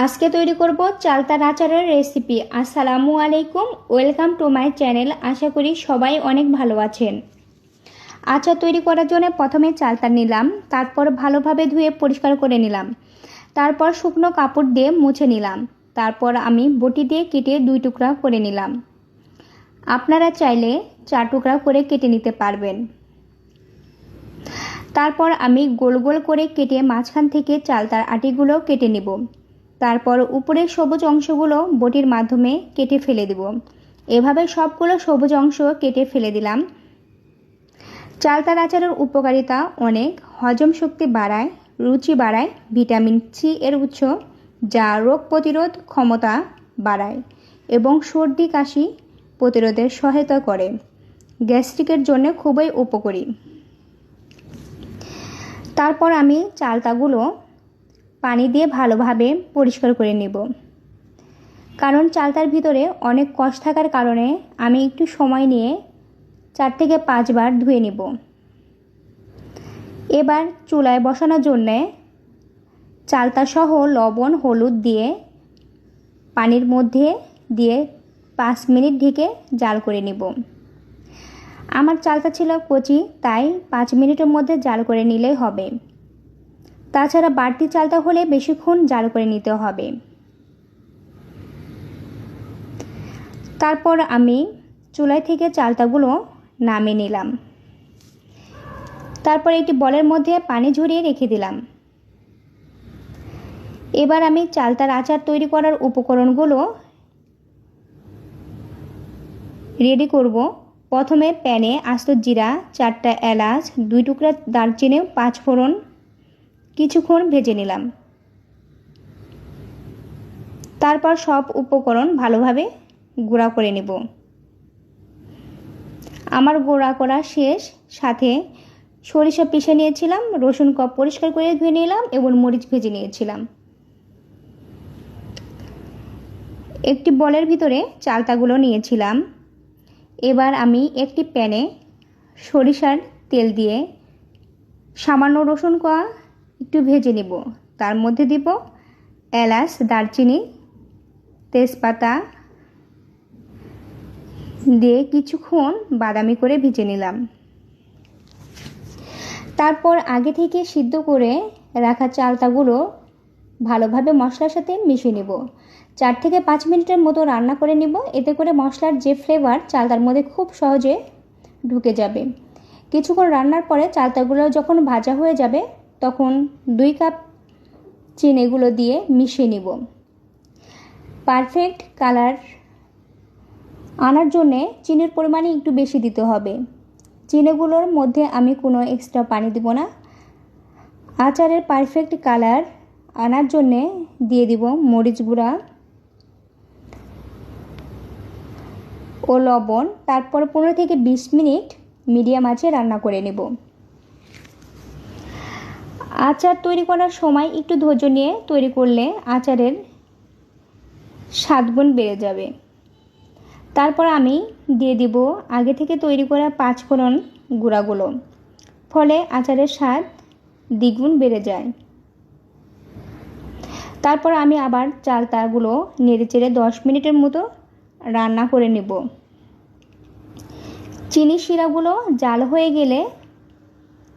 আজকে তৈরি করব চালতার আচারের রেসিপি আসসালামু আলাইকুম, ওয়েলকাম টু মাই চ্যানেল। আশা করি সবাই অনেক ভালো আছেন। আচার তৈরি করার জন্য প্রথমে চালতা নিলাম, তারপর ভালোভাবে ধুয়ে পরিষ্কার করে নিলাম। তারপর শুকনো কাপড় দিয়ে মুছে নিলাম। তারপর আমি বটি দিয়ে কেটে দুই টুকরা করে নিলাম। আপনারা চাইলে চার টুকরা করে কেটে নিতে পারবেন। তারপর আমি গোল গোল করে কেটে মাঝখান থেকে চালতার আটিগুলো কেটে নেব। তারপর উপরের সবুজ অংশগুলো বটির মাধ্যমে কেটে ফেলে দেব। এভাবে সবগুলো সবুজ অংশ কেটে ফেলে দিলাম। চালতার আচারের উপকারিতা অনেক। হজম শক্তি বাড়ায়, রুচি বাড়ায়, ভিটামিন সি এর উৎস, যা রোগ প্রতিরোধ ক্ষমতা বাড়ায় এবং সর্দি, কাশি প্রতিরোধের সহায়তা করে। গ্যাস্ট্রিকের জন্য খুবই উপকারী। তারপর আমি চালতাগুলো পানি দিয়ে ভালোভাবে পরিষ্কার করে নেব। কারণ চালতার ভিতরে অনেক কষ থাকার কারণে আমি একটু সময় নিয়ে চার থেকে পাঁচবার ধুয়ে নেব। এবার চুলায় বসানোর জন্যে চালতা সহ লবণ, হলুদ দিয়ে পানির মধ্যে দিয়ে পাঁচ মিনিট ঢেকে জাল করে নেব। আমার চালতা ছিল কচি, তাই পাঁচ মিনিটের মধ্যে জাল করে নিলেই হবে। তাছাড়া বাড়তি চালতা হলে বেশিক্ষণ জাল করে নিতে হবে। তারপর আমি চুলাই থেকে চালতাগুলো নামিয়ে নিলাম। তারপর একটি বলের মধ্যে পানি ঝরিয়ে রেখে দিলাম। এবার আমি চালতার আচার তৈরি করার উপকরণগুলো রেডি করব। প্রথমে প্যানে আস্ত জিরা, চারটা এলাচ, দুই টুকরা দারচিনি, পাঁচ ফোড়ন কিছুক্ষণ ভেজে নিলাম। তারপর সব উপকরণ ভালোভাবে গুঁড়া করে নেব। আমার গোড়া করা শেষ। সাথে সরিষা পিষে নিয়েছিলাম, রসুন কপ পরিষ্কার করে ধুয়ে নিলাম এবং মরিচ ভেজে নিয়েছিলাম। একটি বলের ভিতরে চালতাগুলো নিয়েছিলাম। এবার আমি একটি প্যানে সরিষার তেল দিয়ে সামান্য রসুন কোয়া একটু ভেজে নেব। তার মধ্যে দিব এলাচ, দারচিনি, তেজপাতা দিয়ে কিছুক্ষণ বাদামি করে ভেজে নিলাম। তারপর আগে থেকে সিদ্ধ করে রাখা চালতাগুলো ভালোভাবে মশলার সাথে মিশিয়ে নেব। চার থেকে পাঁচ মিনিটের মতো রান্না করে নিব। এতে করে মশলার যে ফ্লেভার চালতার মধ্যে খুব সহজে ঢুকে যাবে। কিছুক্ষণ রান্নার পরে চালতাগুলো যখন ভাজা হয়ে যাবে তখন দুই কাপ চিনিগুলো দিয়ে মিশিয়ে নিব। পারফেক্ট কালার আনার জন্যে চিনির পরিমাণে একটু বেশি দিতে হবে। চিনিগুলোর মধ্যে আমি কোনো এক্সট্রা পানি দেব না। আচারের পারফেক্ট কালার আনার জন্যে দিয়ে দিব মরিচ গুঁড়া ও লবণ। তারপর পনেরো থেকে বিশ মিনিট মিডিয়াম আঁচে রান্না করে নেব। আচার তৈরি করার সময় একটু ধৈর্য নিয়ে তৈরি করলে আচারের গুণ বেড়ে যাবে। তারপর আমি দিয়ে দিব আগে থেকে তৈরি করা পাঁচফোড়ন গুঁড়াগুলো। ফলে আচারের স্বাদ দ্বিগুণ বেড়ে যায়। তারপর আমি আবার চাল তারগুলো নেড়ে চেড়ে দশ মিনিটের মতো রান্না করে নেব। চিনি শিরাগুলো জাল হয়ে গেলে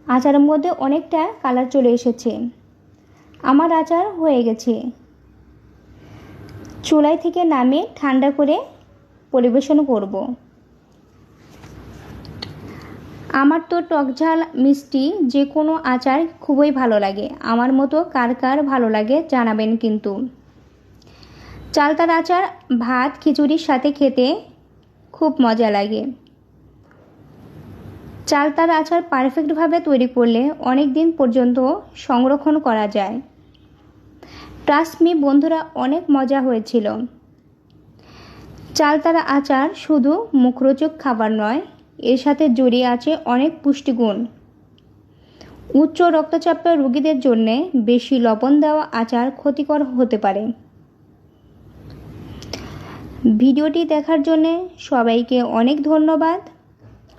আচারের মধ্যে অনেকটা কালার চলে এসেছে। আমার আচার হয়ে গেছে। চুলাই থেকে নামে ঠান্ডা করে পরিবেশন করব। আমার তো টকঝাল মিষ্টি যে কোনো আচার খুবই ভালো লাগে। আমার মতো কার কার ভালো লাগে জানাবেন কিন্তু। চালতার আচার, ভাত, খিচুড়ির সাথে খেতে খুব মজা লাগে। চালতার আচার পারফেক্টভাবে তৈরি করলে অনেক দিন পর্যন্ত সংরক্ষণ করা যায়। ট্রাস্টমি বন্ধুরা, অনেক মজা হয়েছিল। চালতারা আচার শুধু মুখরোচক খাবার নয়, এর সাথে জড়িয়ে আছে অনেক পুষ্টিগুণ। উচ্চ রক্তচাপের রোগীদের জন্য বেশি লবণ দেওয়া আচার ক্ষতিকর হতে পারে। ভিডিওটি দেখার জন্যে সবাইকে অনেক ধন্যবাদ।